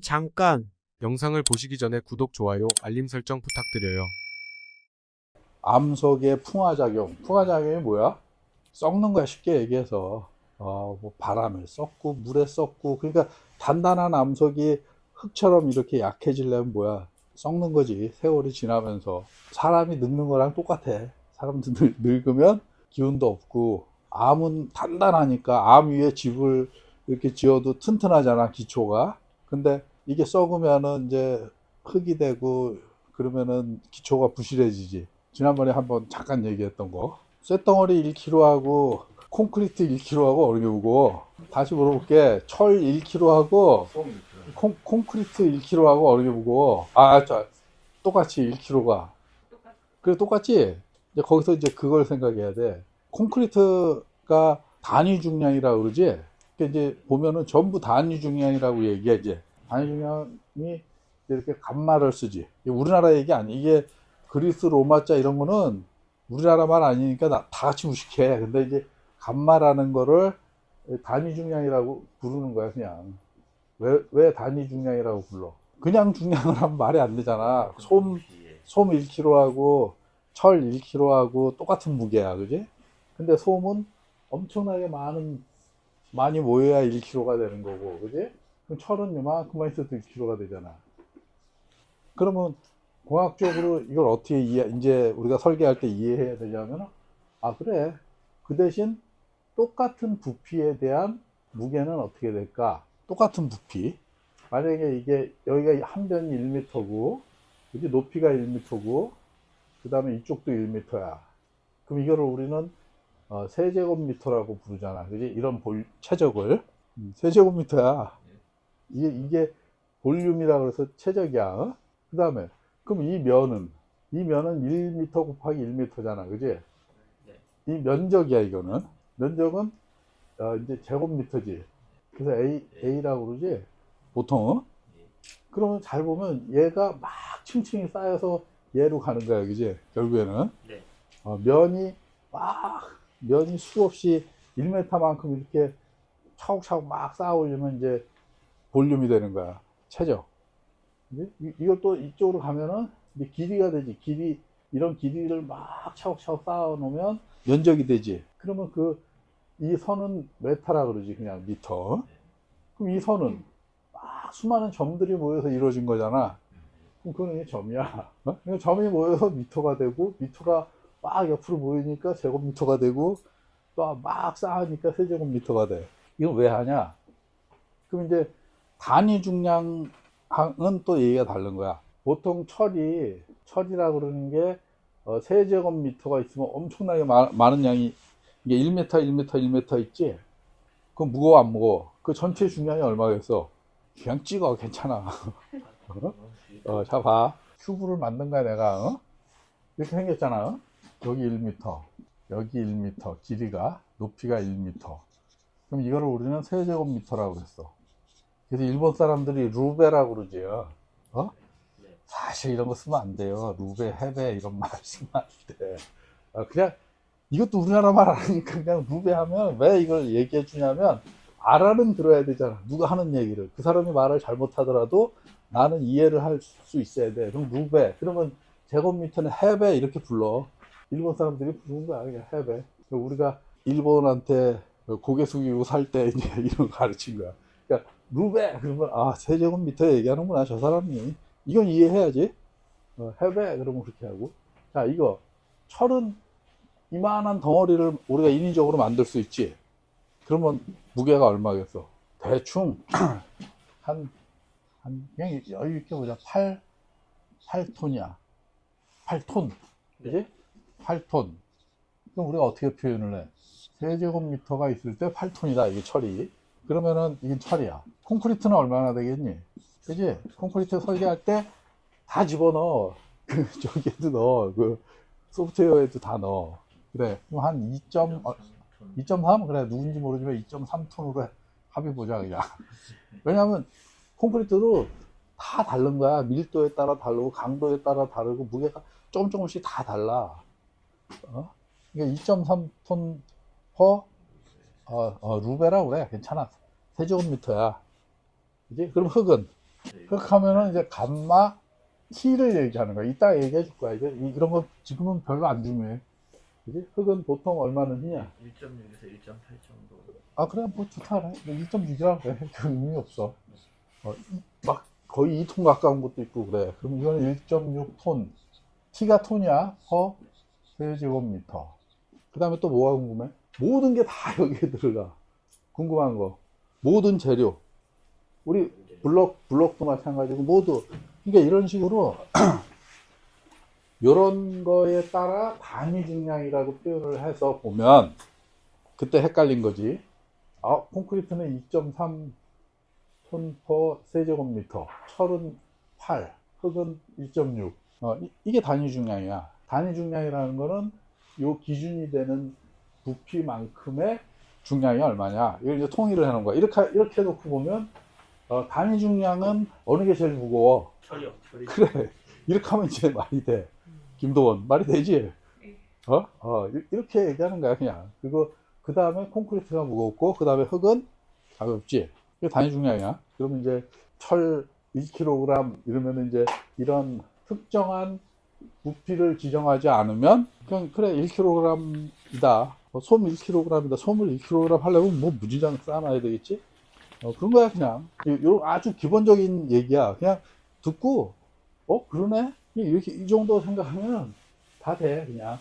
잠깐. 영상을 보시기 전에 구독, 좋아요, 알림 설정 부탁드려요. 암석의 풍화작용. 풍화작용이 뭐야? 썩는 거야, 쉽게 얘기해서. 어, 뭐 바람에 썩고, 물에 썩고. 그러니까 단단한 암석이 흙처럼 이렇게 약해지려면 뭐야? 썩는 거지. 세월이 지나면서. 사람이 늙는 거랑 똑같아. 사람도 늙, 늙으면 기운도 없고, 암은 단단하니까 암 위에 집을 이렇게 지어도 튼튼하잖아, 기초가. 근데 이게 썩으면은 이제 흙이 되고, 그러면은 기초가 부실해지지. 지난번에 한번 잠깐 얘기했던 거. 쇳덩어리 1kg하고 콘크리트 1kg하고 어느 게 무거워? 다시 물어볼게. 철 1kg하고 콘, 콘크리트 1kg하고 어느 게 무거워? 아, 저, 똑같이 1kg가. 그래, 똑같지? 이제 거기서 이제 그걸 생각해야 돼. 콘크리트가 단위 중량이라 고 그러지? 그 이제 보면은 전부 단위 중량이라고 얘기하지. 단위 중량이 이렇게 간말을 쓰지. 우리나라 얘기 아니. 이게 그리스 로마자 이런 거는 우리나라 말 아니니까 나- 다 같이 무식해. 근데 이제 간마라는 거를 단위 중량이라고 부르는 거야, 그냥. 왜, 왜 단위 중량이라고 불러? 그냥 중량을 하면 말이 안 되잖아. 솜, 솜 1kg하고 철 1kg하고 똑같은 무게야, 그지? 근데 솜은 엄청나게 많은, 많이 모여야 1kg가 되는 거고, 그지? 그럼 철은 요만큼만 있어도 1kg가 되잖아. 그러면 공학적으로 이걸 어떻게 이해, 이제 우리가 설계할 때 이해해야 되냐면, 아, 그래. 그 대신 똑같은 부피에 대한 무게는 어떻게 될까? 똑같은 부피. 만약에 이게, 여기가 한 변이 1m고, 그지? 높이가 1m고, 그 다음에 이쪽도 1m야. 그럼 이거를 우리는 어, 세제곱미터라고 부르잖아. 그지? 이런 볼, 최적을. 음, 세제곱미터야. 이게, 이게 볼륨이라 그래서 최적이야. 그 다음에, 그럼 이 면은, 이 면은 1m 곱하기 1m잖아. 그지? 이 면적이야, 이거는. 면적은, 어, 이제 제곱미터지. 그래서 A, A라고 그러지? 보통. 그러면 잘 보면 얘가 막 층층이 쌓여서 얘로 가는 거야, 그지? 결국에는. 네. 어, 면이 막, 면이 수없이 1m만큼 이렇게 차곡차곡 막 쌓아 올리면 이제 볼륨이 되는 거야. 최적. 근데 이- 이걸 또 이쪽으로 가면은 길이가 되지. 길이, 이런 길이를 막 차곡차곡 쌓아 놓으면 면적이 되지. 그러면 그, 이 선은 메타라 그러지. 그냥 미터. 그럼 이 선은 막 수많은 점들이 모여서 이루어진 거잖아. 그럼 그건 점이야. 어? 점이 모여서 미터가 되고, 미터가 막 옆으로 모이니까 제곱미터가 되고, 또 막 쌓으니까 세제곱미터가 돼. 이건 왜 하냐? 그럼 이제 단위 중량은 또 얘기가 다른 거야. 보통 철이, 철이라 그러는 게, 어, 세제곱미터가 있으면 엄청나게 마- 많은 양이, 이게 1m, 1m, 1m 있지? 그럼 무거워, 안 무거워? 그 전체 중량이 얼마겠어? 그냥 찍어, 괜찮아. 어? 어, 자, 봐. 큐브를 만든 거야, 내가, 어? 이렇게 생겼잖아. 어? 여기 1m, 여기 1m, 길이가, 높이가 1m. 그럼 이거를 우리는 세제곱미터라고 그랬어. 그래서 일본 사람들이 루베라고 그러지. 어? 사실 이런 거 쓰면 안 돼요. 루베, 헤베 이런 말 쓰면 안 돼. 어, 그냥 이것도 우리나라 말 아니니까 그냥 루베 하면 왜 이걸 얘기해 주냐면 알아는 들어야 되잖아. 누가 하는 얘기를. 그 사람이 말을 잘못하더라도 나는 이해를 할 수 있어야 돼. 그럼 루베. 그러면 제곱미터는 헤베 이렇게 불러. 일본 사람들이 부르는 거야. 그냥 헤베. 우리가 일본한테 고개 숙이고 살 때 이제 이런 거 가르친 거야. 그러니까 루베 그러면 아 세제곱미터 얘기하는구나 저 사람이. 이건 이해해야지. 어, 헤베 그러면 그렇게 하고. 자 이거 철은 이만한 덩어리를 우리가 인위적으로 만들 수 있지. 그러면 무게가 얼마겠어? 대충 한, 한 그냥 여유 있게 보자. 8, 8톤이야. 8톤. 그지? 8톤. 그럼 우리가 어떻게 표현을 해? 세제곱미터가 있을 때 8톤이다. 이게 철이. 그러면은 이게 철이야. 콘크리트는 얼마나 되겠니? 그지? 콘크리트 설계할 때 다 집어넣어. 그, 저기에도 넣어. 그, 소프트웨어에도 다 넣어. 그래. 그럼 한 2. 어, 2.3? 그래. 누군지 모르지만 2.3톤으로 합의 보자, 그냥. 왜냐면, 콘크리트도 다 다른 거야. 밀도에 따라 다르고, 강도에 따라 다르고, 무게가 조금 조금씩 다 달라. 어? 이게 2.3톤 퍼 어, 아, 어, 아, 루베라고 그래. 괜찮아. 세제곱미터야. 이제 그럼 흙은 흙 하면은 이제 감마 T를 얘기하는 거야. 이따 얘기해 줄 거야. 이제 이런 거 지금은 별로 안 중요해. 이제 흙은 보통 얼마나 흐냐? 1.6에서 1.8 정도. 아 그래 뭐 좋다 그래. 1.6이라 그래. 그 의미 없어. 어, 막 거의 2톤 가까운 것도 있고 그래. 그럼 이거는 1.6톤. T가 톤이야. 허 세제곱미터. 그 다음에 또 뭐가 궁금해? 모든 게 다 여기에 들어가. 궁금한 거. 모든 재료. 우리 블록, 블록도 마찬가지고 모두. 그러니까 이런 식으로 이런 거에 따라 단위 중량이라고 표현을 해서 보면 그때 헷갈린 거지. 아, 콘크리트는 2.3 톤퍼 세제곱미터, 철은 8, 흙은 1.6. 어, 이, 게 단위 중량이야. 단위 중량이라는 거는 요 기준이 되는 부피만큼의 중량이 얼마냐. 이걸 이제 통일을 해놓은 거야. 이렇게, 이렇게 놓고 보면, 어, 단위 중량은 어느 게 제일 무거워? 철이요. 철이. 그래. 이렇게 하면 이제 말이 돼. 김도원, 말이 되지? 어? 어, 이- 이렇게 얘기하는 거야, 그냥. 그거, 그 다음에 콘크리트가 무겁고, 그 다음에 흙은 가볍지. 이게 단위 중량이야. 그러면 이제 철 1kg 이러면 이제 이런 특정한 부피를 지정하지 않으면, 그냥, 그래, 1kg이다. 어, 솜 1kg이다. 솜을 1kg 하려면 뭐 무지장 쌓아놔야 되겠지? 어, 그런 거야, 그냥. 요, 요 아주 기본적인 얘기야. 그냥 듣고, 어, 그러네? 이렇게, 이 정도 생각하면 다 돼, 그냥.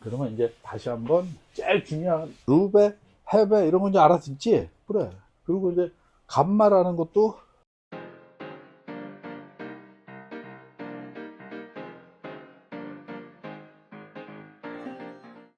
그러면 이제 다시 한번 제일 중요한 루베, 헤베 이런 건 이제 알아듣지? 그래. 그리고 이제 감마라는 것도